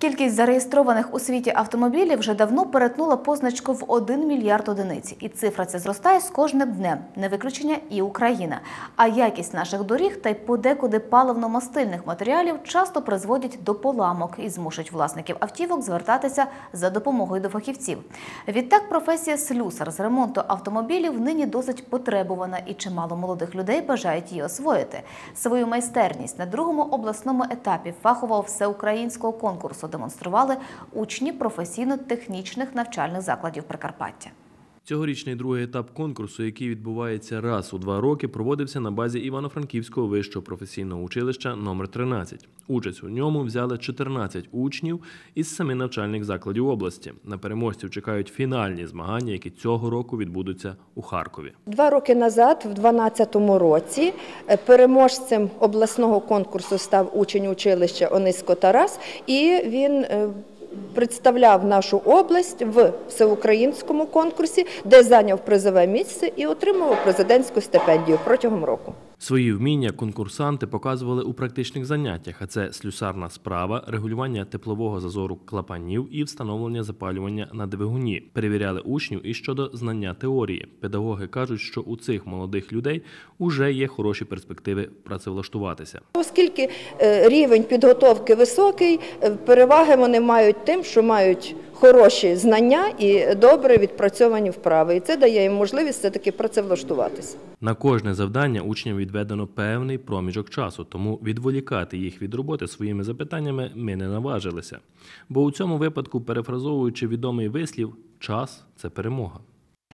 Кількість зареєстрованих у світі автомобілів вже давно перетнула позначку в 1 мільярд одиниць. І цифра ця зростає з кожним днем. Не виключення і Україна. А якість наших доріг та й подекуди паливно-мастильних матеріалів часто призводять до поламок і змушують власників автівок звертатися за допомогою до фахівців. Відтак професія слюсар з ремонту автомобілів нині досить потребувана, і чимало молодих людей бажають її освоїти. Свою майстерність на другому обласному етапі фахового всеукраїнського конкурсу демонстрували учні професійно-технічних навчальних закладів Прикарпаття. Цьогорічний другий етап конкурсу, який відбувається раз у два роки, проводився на базі Івано-Франківського вищого професійного училища номер 13 Участь у ньому взяли 14 учнів із семи навчальних закладів області. На переможців чекають фінальні змагання, які цього року відбудуться у Харкові. Два роки назад, в 2012 році, е, переможцем обласного конкурсу став учень училища Онисько Тарас, і він е, представляв нашу область в всеукраїнському конкурсі, де зайняв призове місце і отримував президентську стипендію протягом року. Свої вміння конкурсанти показували у практичних заняттях, а це слюсарна справа, регулювання теплового зазору клапанів і встановлення запалювання на двигуні. Перевіряли учнів і щодо знання теорії. Педагоги кажуть, що у цих молодих людей уже є хороші перспективи працевлаштуватися. Оскільки е, рівень підготовки високий, е, переваги вони мають тим, що мають хороші знання і добре відпрацьовані вправи. І це дає їм можливість все-таки працевлаштуватися. На кожне завдання учням відведено певний проміжок часу, тому відволікати їх від роботи своїми запитаннями ми не наважилися. Бо у цьому випадку, перефразовуючи відомий вислів, час це перемога.